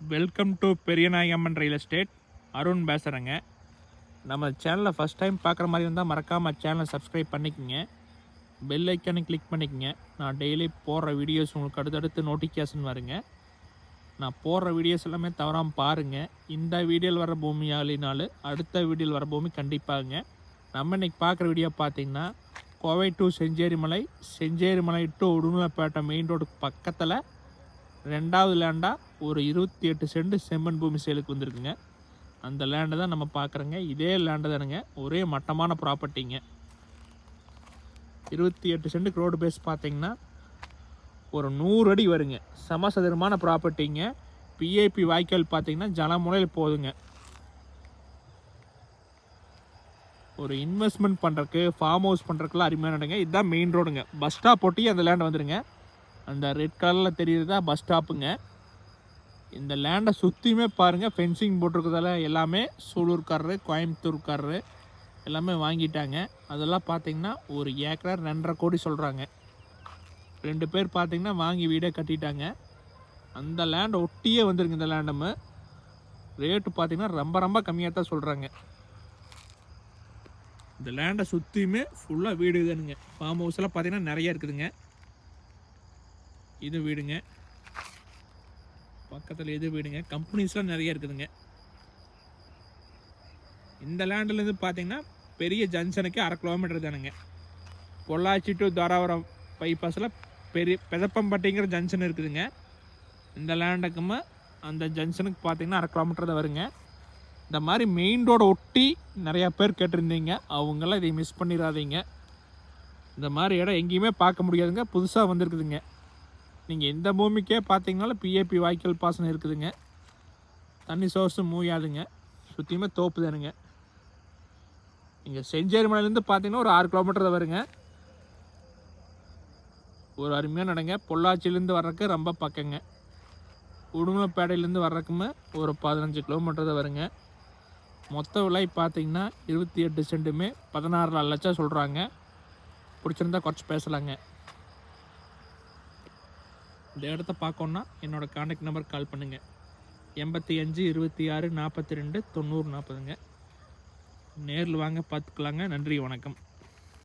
Welcome to Periyanayagamman real estate. Arun பேசுகிறேங்க நம்ம சேனலை ஃபஸ்ட் டைம் பார்க்குற மாதிரி இருந்தால் மறக்காமல் சேனலை சப்ஸ்கிரைப் பண்ணிக்கோங்க. பெல் ஐக்கானை கிளிக் பண்ணிக்கோங்க. நான் டெய்லி போடுற வீடியோஸ் உங்களுக்கு அடுத்தடுத்து நோட்டிஃபிகேஷன் வருங்க. நான் போடுற வீடியோஸ் எல்லாமே தவறாமல் பாருங்கள் இந்த வீடியோவில் வர பூமி ஆளினாலும் அடுத்த வீடியோவில் வர பூமி கண்டிப்பாங்க. நம்ம இன்னைக்கு பார்க்குற வீடியோ பார்த்தீங்கன்னா Kovai to Chencherimalai Chencherimalai to Udumalaipettai main ரோடுக்கு பக்கத்தில் ரெண்டாவது லேண்டாக ஒரு இருபத்தி எட்டு சென்ட் செம்மண் பூமி சேலுக்கு வந்திருக்குங்க. அந்த லேண்டை தான் நம்ம பார்க்குறோங்க இதே லேண்டு தானுங்க. ஒரே மட்டமான ப்ராப்பர்ட்டிங்க இருபத்தி எட்டு சென்ட்டுக்கு ரோடு பேஸ் பார்த்தீங்கன்னா ஒரு நூறு அடி வருங்க. சமசதுரமான ப்ராப்பர்ட்டிங்க பிஏபி வாய்க்கால் பார்த்தீங்கன்னா ஜலமுறையில் போதுங்க. ஒரு இன்வெஸ்ட்மெண்ட் பண்ணுறக்கு ஃபார்ம் ஹவுஸ் பண்ணுறதுக்குலாம் அருமையான இடங்க. இதுதான் மெயின் ரோடுங்க பஸ் ஸ்டாப் ஒட்டி அந்த லேண்ட் வந்துடுங்க அந்த ரெட் கலரில் தெரியுறதா பஸ் ஸ்டாப்புங்க இந்த லேண்டை சுற்றியுமே பாருங்கள் ஃபென்சிங் போட்டிருக்கிறதால எல்லாமே சூலூர்காரரு கோயம்புத்தூர்காரரு எல்லாமே வாங்கிட்டாங்க. அதெல்லாம் பார்த்தீங்கன்னா ஒரு ஏக்கரை ரெண்டரை கோடி சொல்கிறாங்க ரெண்டு பேர் பார்த்திங்கன்னா வாங்கி வீடே கட்டிட்டாங்க. அந்த லேண்டை ஒட்டியே வந்துருங்க இந்த லேண்டமு ரேட்டு பார்த்தீங்கன்னா ரொம்ப ரொம்ப கம்மியாக தான் சொல்கிறாங்க இந்த லேண்டை சுற்றியுமே ஃபுல்லாக வீடு தானுங்க. ஃபார்ம் ஹவுஸ்லாம் பார்த்தீங்கன்னா நிறைய இருக்குதுங்க. இது வீடுங்க. பக்கத்தில் எது வீடுங்க? கம்பெனிஸ்லாம் நிறைய இருக்குதுங்க. இந்த லேண்ட்லேருந்து பார்த்தீங்கன்னா பெரிய ஜங்ஷனுக்கு அரை கிலோமீட்டர் தானுங்க. பொள்ளாச்சி டு தாராபுரம் பைபாஸில் பெரிய பெதப்பம்பட்டிங்கிற ஜங்ஷன் இருக்குதுங்க. இந்த லேண்டுக்குமே அந்த ஜங்ஷனுக்கு பார்த்தீங்கன்னா அரை கிலோமீட்டர் தான் வருங்க. இந்த மாதிரி மெயின் ரோடை ஒட்டி நிறையா பேர் கேட்டிருந்தீங்க. அவங்களாம் இதை மிஸ் பண்ணிடாதீங்க. இந்த மாதிரி இடம் எங்கேயுமே பார்க்க முடியாதுங்க. புதுசாக வந்திருக்குதுங்க. நீங்கள் இந்த பூமிக்கே பார்த்தீங்கனாலும் பிஏபி வாய்க்கால் பாசனம் இருக்குதுங்க. தண்ணி சோர்ஸும் மூயாதுங்க. சுற்றியுமே தோப்பு தானுங்க. இங்கே செஞ்சேரி மலையிலேருந்து பார்த்தீங்கன்னா ஒரு ஆறு கிலோமீட்டர் வருங்க. ஒரு அருமையாக நடங்க. பொள்ளாச்சியிலேருந்து வர்றதுக்கு ரொம்ப பக்கங்க. உடுமலைப்பேட்டையிலேருந்து வர்றதுக்குமே ஒரு பதினஞ்சு கிலோமீட்டர் தான் வருங்க. மொத்த விலை பார்த்தீங்கன்னா இருபத்தி எட்டு சென்ட்டுமே பதினாறு லட்சம் சொல்கிறாங்க பிடிச்சிருந்தா குறைச்சி பேசலாங்க. இந்த இடத்த பார்க்கணுன்னா என்னோடய காண்டாக்ட் நம்பர் கால் பண்ணுங்கள் எண்பத்தி அஞ்சு இருபத்தி ஆறு நாற்பத்தி ரெண்டு தொண்ணூறு நாற்பதுங்க நேரில் வாங்க பார்த்துக்கலாங்க நன்றி வணக்கம்.